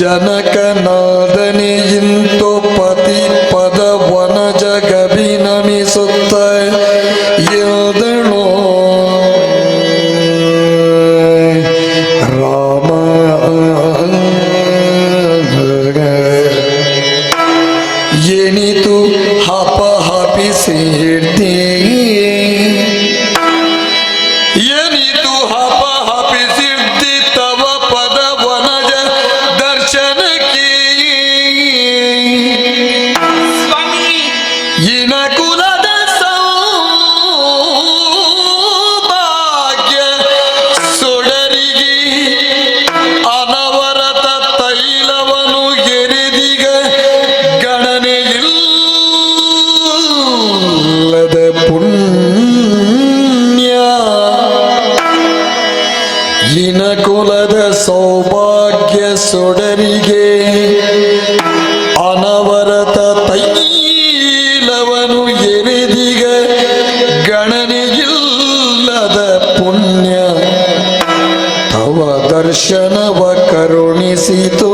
ನಾದನಿ ಇಂತು ಪತಿ ಪದ ವನ ಜಗಭಿನಮಿಸುತ್ತ. ಎದಳೋ ರಾಮ ಏನಿತು ಹಪ ಹಪಿಸಿ ಹಿಡ್ದಿ ಸೌಭಾಗ್ಯ ಸೊಡರಿಗೆ ಅನವರತ ತೈಲವನು ಎರೆದಿಗ ಗಣನೆಯಿಲ್ಲದ ಪುಣ್ಯ. ತವ ದರ್ಶನವ ಕರುಣಿಸಿತೋ.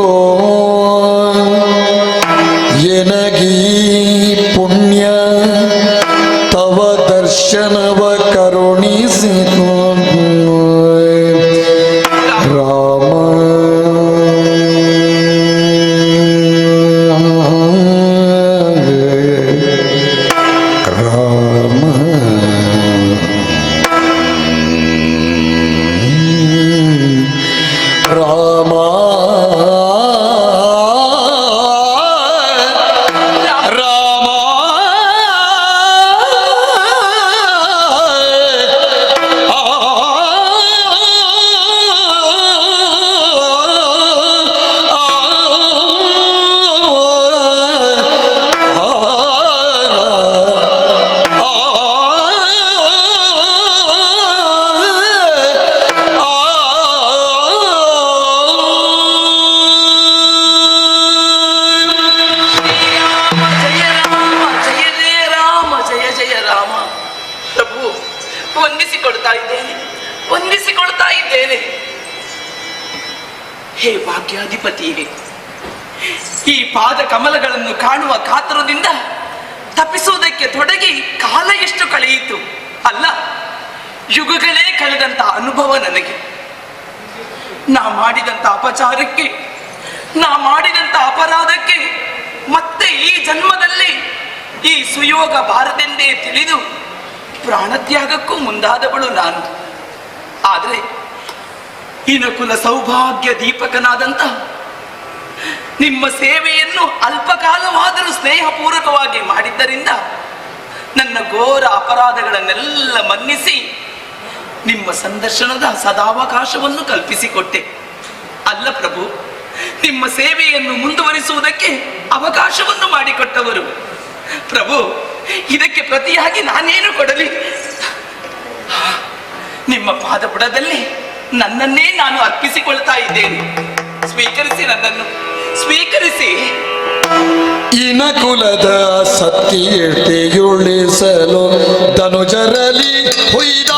ಹೇ ಭಾಗ್ಯಾಧಿಪತಿಯೇ, ಈ ಪಾದ ಕಮಲಗಳನ್ನು ಕಾಣುವ ಕಾತರದಿಂದ ತಪ್ಪಿಸುವುದಕ್ಕೆ ತೊಡಗಿ ಕಾಲ ಎಷ್ಟು ಕಳೆಯಿತು? ಅಲ್ಲ, ಯುಗಗಳೇ ಕಳೆದಂತ ಅನುಭವ ನನಗೆ. ನಾ ಮಾಡಿದಂತ ಅಪಚಾರಕ್ಕೆ, ನಾ ಮಾಡಿದಂತ ಅಪರಾಧಕ್ಕೆ ಮತ್ತೆ ಈ ಜನ್ಮದಲ್ಲಿ ಈ ಸುಯೋಗ ಬಾರದೆಂದೇ ತಿಳಿದು ಪ್ರಾಣತ್ಯಾಗಕ್ಕೂ ಮುಂದಾದವಳು ನಾನು. ಆದರೆ ಇನಕುಲ ಸೌಭಾಗ್ಯ ದೀಪಕನಾದಂತ ನಿಮ್ಮ ಸೇವೆಯನ್ನು ಅಲ್ಪಕಾಲವಾದರೂ ಸ್ನೇಹಪೂರ್ವಕವಾಗಿ ಮಾಡಿದ್ದರಿಂದ ನನ್ನ ಘೋರ ಅಪರಾಧಗಳನ್ನೆಲ್ಲ ಮನ್ನಿಸಿ ನಿಮ್ಮ ಸಂದರ್ಶನದ ಸದಾವಕಾಶವನ್ನು ಕಲ್ಪಿಸಿಕೊಟ್ಟೆ. ಅಲ್ಲ ಪ್ರಭು, ನಿಮ್ಮ ಸೇವೆಯನ್ನು ಮುಂದುವರಿಸುವುದಕ್ಕೆ ಅವಕಾಶವನ್ನು ಮಾಡಿಕೊಟ್ಟವರು. ಪ್ರಭು, ಇದಕ್ಕೆ ಪ್ರತಿಯಾಗಿ ನಾನೇನು ಕೊಡಲಿ? ನಿಮ್ಮ ಪಾದಬುಡದಲ್ಲಿ ನನ್ನನ್ನೇ ನಾನು ಅರ್ಪಿಸಿಕೊಳ್ತಾ ಇದ್ದೇನೆ. ಸ್ವೀಕರಿಸಿ ನನ್ನನ್ನು. ಸ್ವೀಕರಿಸಿ. ಇನ ಕುಲದ ಸತ್ಯತೆಯುಳಿಸಲು ಧನುಜರಲಿ ಹೊಯ್ದಾಡಿ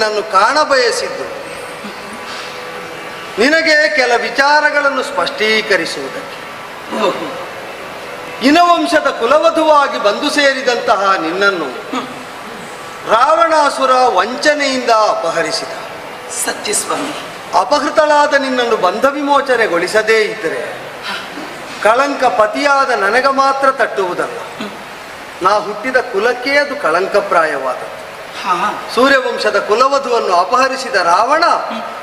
ನಿನ್ನನ್ನು ಕಾಣಬಯಸಿದ್ದು. ನಿನಗೆ ಕೆಲ ವಿಚಾರಗಳನ್ನು ಸ್ಪಷ್ಟೀಕರಿಸುವುದಕ್ಕೆ. ಇನವಂಶದ ಕುಲವಧುವಾಗಿ ಬಂದು ಸೇರಿದಂತಹ ನಿನ್ನನ್ನು ರಾವಣಾಸುರ ವಂಚನೆಯಿಂದ ಅಪಹರಿಸಿದ. ಸತ್ಯಸ್ವಾಮಿ. ಅಪಹೃತಳಾದ ನಿನ್ನನ್ನು ಬಂಧ ವಿಮೋಚನೆಗೊಳಿಸದೇ ಇದ್ದರೆ ಕಳಂಕ ಪತಿಯಾದ ನನಗೆ ಮಾತ್ರ ತಟ್ಟುವುದಲ್ಲ. ನಾ ಹುಟ್ಟಿದ ಕುಲಕ್ಕೆ ಅದು ಕಳಂಕಪ್ರಾಯವಾದದ್ದು. ಸೂರ್ಯವಂಶದ ಕುಲವಧುವನ್ನು ಅಪಹರಿಸಿದ ರಾವಣ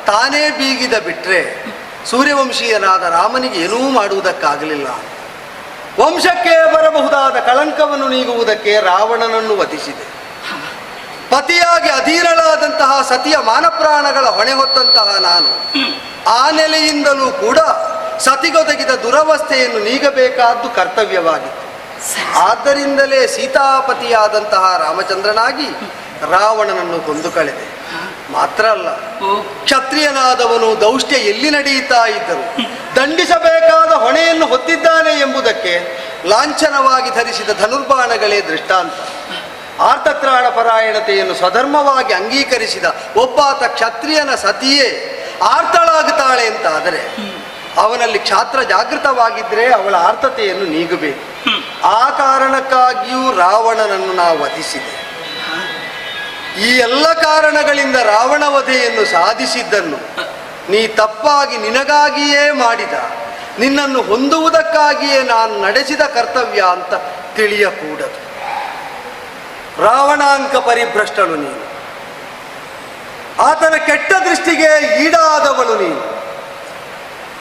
ತಾನೇ ಬೀಗಿದ ಬಿಟ್ರೆ ಸೂರ್ಯವಂಶೀಯನಾದ ರಾಮನಿಗೆ ಏನೂ ಮಾಡುವುದಕ್ಕಾಗಲಿಲ್ಲ. ವಂಶಕ್ಕೆ ಬರಬಹುದಾದ ಕಳಂಕವನ್ನು ನೀಗುವುದಕ್ಕೆ ರಾವಣನನ್ನು ವಧಿಸಿದೆ. ಪತಿಯಾಗಿ ಅಧೀರಳಾದಂತಹ ಸತಿಯ ಮಾನಪ್ರಾಣಗಳ ಹೊಣೆ ಹೊತ್ತಂತಹ ನಾನು ಆ ನೆಲೆಯಿಂದಲೂ ಕೂಡ ಸತಿಗೊದಗಿದ ದುರವಸ್ಥೆಯನ್ನು ನೀಗಬೇಕಾದ್ದು ಕರ್ತವ್ಯವಾಗಿತ್ತು. ಆದ್ದರಿಂದಲೇ ಸೀತಾಪತಿಯಾದಂತಹ ರಾಮಚಂದ್ರನಾಗಿ ರಾವಣನನ್ನು ಕೊಂದು ಕಳೆದೆ. ಮಾತ್ರ ಅಲ್ಲ ಕ್ಷತ್ರಿಯನಾದವನು ದೌಷ್ಟ್ಯ ಎಲ್ಲಿ ನಡೆಯುತ್ತಾ ಇದ್ದರು? ದಂಡಿಸಬೇಕಾದ ಹೊಣೆಯನ್ನು ಹೊತ್ತಿದ್ದಾನೆ ಎಂಬುದಕ್ಕೆ ಲಾಂಛನವಾಗಿ ಧರಿಸಿದ ಧನುರ್ಬಾಣಗಳೇ ದೃಷ್ಟಾಂತ. ಆರ್ತತ್ರಾಣ ಪರಾಯಣತೆಯನ್ನು ಸ್ವಧರ್ಮವಾಗಿ ಅಂಗೀಕರಿಸಿದ ಒಬ್ಬಾತ ಕ್ಷತ್ರಿಯನ ಸತಿಯೇ ಆರ್ತಳಾಗುತ್ತಾಳೆ ಅಂತಾದರೆ ಅವನಲ್ಲಿ ಕ್ಷಾತ್ರ ಜಾಗೃತವಾಗಿದ್ದರೆ ಅವಳ ಆರ್ತತೆಯನ್ನು ನೀಗಬೇಕು. ಆ ಕಾರಣಕ್ಕಾಗಿಯೂ ರಾವಣನನ್ನು ನಾವು ವಧಿಸಿದೆ. ಈ ಎಲ್ಲ ಕಾರಣಗಳಿಂದ ರಾವಣ ವಧೆಯನ್ನು ಸಾಧಿಸಿದ್ದನ್ನು ನೀ ತಪ್ಪಾಗಿ ನಿನಗಾಗಿಯೇ ಮಾಡಿದ. ನಿನ್ನನ್ನು ಹೊಂದುವುದಕ್ಕಾಗಿಯೇ ನಾನು ನಡೆಸಿದ ಕರ್ತವ್ಯ ಅಂತ ತಿಳಿಯಕೂಡದು. ರಾವಣಾಂಕ ಪರಿಭ್ರಷ್ಟಳು ನೀನು. ಆತನ ಕೆಟ್ಟ ದೃಷ್ಟಿಗೆ ಈಡಾದವಳು ನೀನು.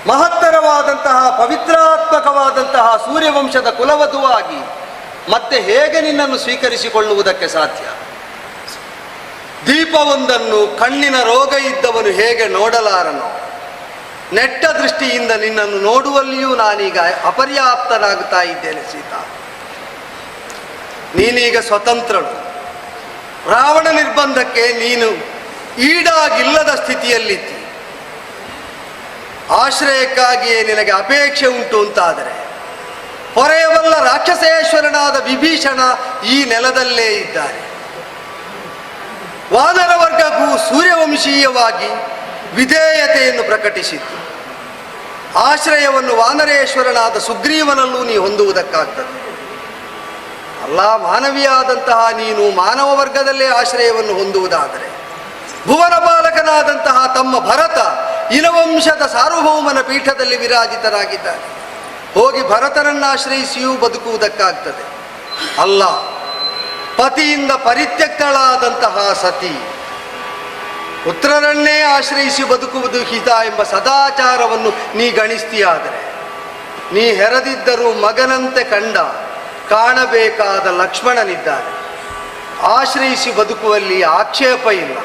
ಮಹತ್ತರವಾದಂತಹ ಪವಿತ್ರಾತ್ಮಕವಾದಂತಹ ಸೂರ್ಯವಂಶದ ಕುಲವಧುವಾಗಿ ಮತ್ತೆ ಹೇಗೆ ನಿನ್ನನ್ನು ಸ್ವೀಕರಿಸಿಕೊಳ್ಳುವುದಕ್ಕೆ ಸಾಧ್ಯ? ದೀಪವೊಂದನ್ನು ಕಣ್ಣಿನ ರೋಗ ಇದ್ದವನು ಹೇಗೆ ನೋಡಲಾರನು, ನೆಟ್ಟ ದೃಷ್ಟಿಯಿಂದ ನಿನ್ನನ್ನು ನೋಡುವಲ್ಲಿಯೂ ನಾನೀಗ ಅಪರ್ಯಾಪ್ತನಾಗುತ್ತಾ ಇದ್ದೇನೆ ಸೀತಾ. ನೀನೀಗ ಸ್ವತಂತ್ರಳು. ರಾವಣ ನಿರ್ಬಂಧಕ್ಕೆ ನೀನು ಈಡಾಗಿಲ್ಲದ ಸ್ಥಿತಿಯಲ್ಲಿದ್ದಿ. ಆಶ್ರಯಕ್ಕಾಗಿಯೇ ನಿನಗೆ ಅಪೇಕ್ಷೆ ಉಂಟು ಅಂತಾದರೆ, ಹೊರೆಯವಲ್ಲ ರಾಕ್ಷಸೇಶ್ವರನಾದ ವಿಭೀಷಣ ಈ ನೆಲದಲ್ಲೇ ಇದ್ದಾರೆ. ವಾನರ ವರ್ಗಕ್ಕೂ ಸೂರ್ಯವಂಶೀಯವಾಗಿ ವಿಧೇಯತೆಯನ್ನು ಪ್ರಕಟಿಸಿತು. ಆಶ್ರಯವನ್ನು ವಾನರೇಶ್ವರನಾದ ಸುಗ್ರೀವನಲ್ಲೂ ನೀ ಹೊಂದುವುದಕ್ಕಾಗ್ತದೆ. ಅಲ್ಲ, ಮಾನವಿಯಾದಂತಹ ನೀನು ಮಾನವ ವರ್ಗದಲ್ಲೇ ಆಶ್ರಯವನ್ನು ಹೊಂದುವುದಾದರೆ, ಭುವನ ಬಾಲಕನಾದಂತಹ ತಮ್ಮ ಭರತ ಇಲವಂಶದ ಸಾರ್ವಭೌಮನ ಪೀಠದಲ್ಲಿ ವಿರಾಜಿತರಾಗಿದ್ದಾರೆ ಹೋಗಿ ಭರತನನ್ನು ಆಶ್ರಯಿಸಿಯೂ ಬದುಕುವುದಕ್ಕಾಗ್ತದೆ. ಅಲ್ಲ ಪತಿಯಿಂದ ಪರಿತ್ಯಕ್ತಳಾದಂತಹ ಸತಿ. ಪುತ್ರರನ್ನೇ ಆಶ್ರಯಿಸಿ ಬದುಕುವುದು ಹಿತ ಎಂಬ ಸದಾಚಾರವನ್ನು ನೀ ಗಣಿಸ್ತೀಯಾದರೆ. ನೀ ಹೆರದಿದ್ದರೂ ಮಗನಂತೆ ಕಂಡ, ಕಾಣಬೇಕಾದ ಲಕ್ಷ್ಮಣನಿದ್ದಾರೆ. ಆಶ್ರಯಿಸಿ ಬದುಕುವಲ್ಲಿ ಆಕ್ಷೇಪ ಇಲ್ಲ.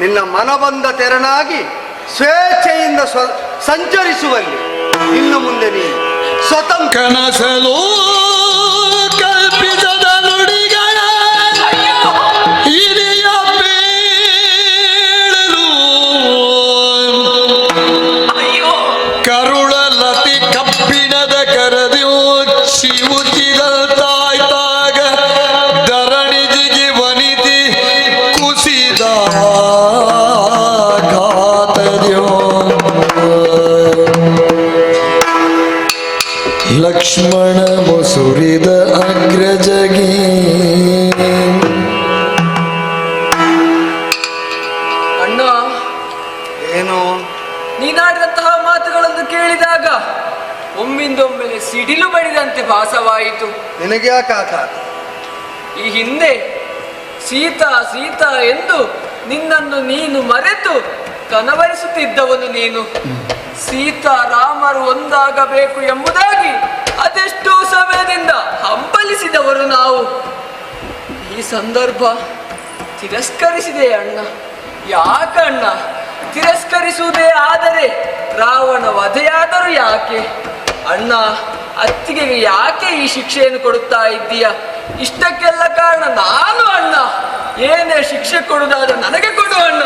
ನಿನ್ನ ಮನಬಂದ ತೆರನಾಗಿ ಸ್ವೇಚ್ಛೆಯಿಂದ ಸ್ವ, ಸಂಚರಿಸುವಲ್ಲಿ ಇನ್ನು ಮುಂದೆ ನೀನು ಸ್ವತಂತ್ರ ಲಕ್ಷ್ಮಣ ಮುಸುರಿದ ಅಗ್ರಜಗಿ. ಅಣ್ಣ ಏನು? ನೀನಾಡಿದಂತಹ ಮಾತುಗಳನ್ನು ಕೇಳಿದಾಗ ಒಮ್ಮಿಂದೊಮ್ಮೆಲೆ ಸಿಡಿಲು ಬಡಿದಂತೆ ಭಾಸವಾಯಿತು. ನಿನಗೆ ಯಾಕಾತ ಈ ಹಿಂದೆ ಸೀತಾ ಸೀತಾ ಎಂದು ನಿನ್ನನ್ನು ನೀನು ಮರೆತು ಕನವರಿಸುತ್ತಿದ್ದವನು ನೀನು. ಸೀತಾ ರಾಮರು ಒಂದಾಗಬೇಕು ಎಂಬುದಾಗಿ ಅದೆಷ್ಟೋ ಸಮಯದಿಂದ ಹಂಬಲಿಸಿದವರು ನಾವು. ಈ ಸಂದರ್ಭ ತಿರಸ್ಕರಿಸಿದೆ ಅಣ್ಣ. ಯಾಕಣ್ಣ ತಿರಸ್ಕರಿಸುವುದೇ ಆದರೆ ರಾವಣ ವಧೆಯಾದರೂ ಯಾಕೆ? ಅಣ್ಣ ಅತ್ತಿಗೆ ಯಾಕೆ ಈ ಶಿಕ್ಷೆಯನ್ನು ಕೊಡುತ್ತಾ ಇದ್ದೀಯ? ಇಷ್ಟಕ್ಕೆಲ್ಲ ಕಾರಣ ನಾನು ಅಣ್ಣ. ಏನೇ ಶಿಕ್ಷೆ ಕೊಡುವುದಾದ್ರೆ ನನಗೆ ಕೊಡು ಅಣ್ಣ.